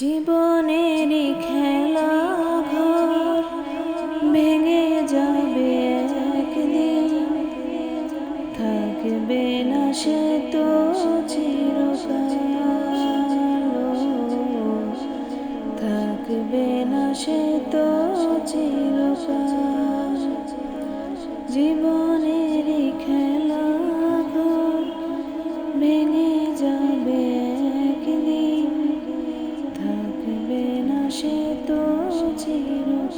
জীবনেরই খেলা ঘর ভেঙে যাবে একদিন। থাকবে না সে তো চিরকাল থাকবে না সে তো চিরকাল। জীবনেরই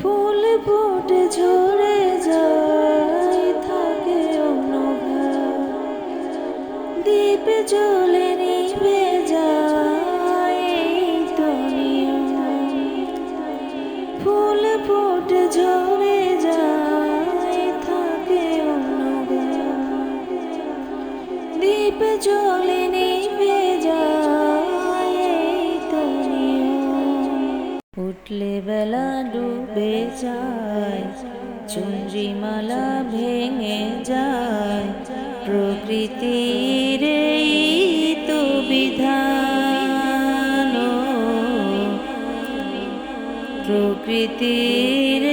ফুল ফুটে ঝরে যায়, থাকে অন্যভাব দ্বীপ জ্বলে নিভে যায় তো ফুল ফুটে ঝরে যায়, থাকে অন্যভাব দ্বীপ জ্বলে নিভে বেলা ডুবে যায় চুঞ্জিমালা ভেঙে যায় প্রকৃতির তো বিধান। প্রকৃতির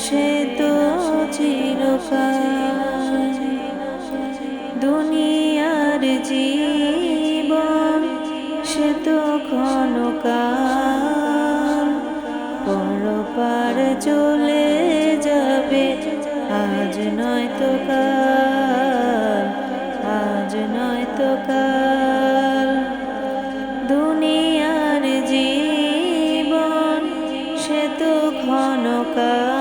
থাকবে না সে তো দুনিয়ার জীবন সে তো পরপার চলে যাবে, আজ নয় তো কাল, আজ নয় তো কাল। দুনিয়ার জীবন সে তো ক্ষণকাল।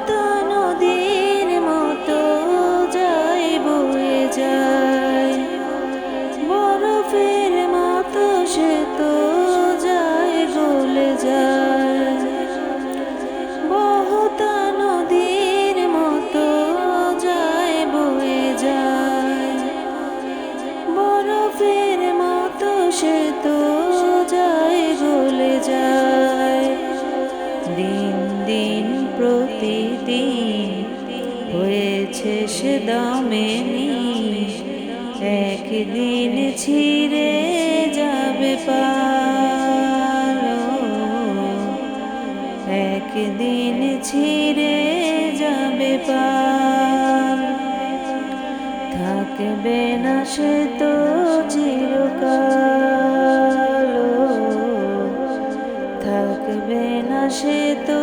বহুত নদীর মতো যায় বয়ে যায়। বরফের মতো সে তো যায়। যায় নদীর মতো যায় বয়ে যায়। বরফের মতো সে তো হয়েছে সে দামেনি একদিন ছিঁড়ে যাবে পালো একদিন ছিঁড়ে যাবে পাল থাকবে না সে তো চিরকাল থাকবে না সে তো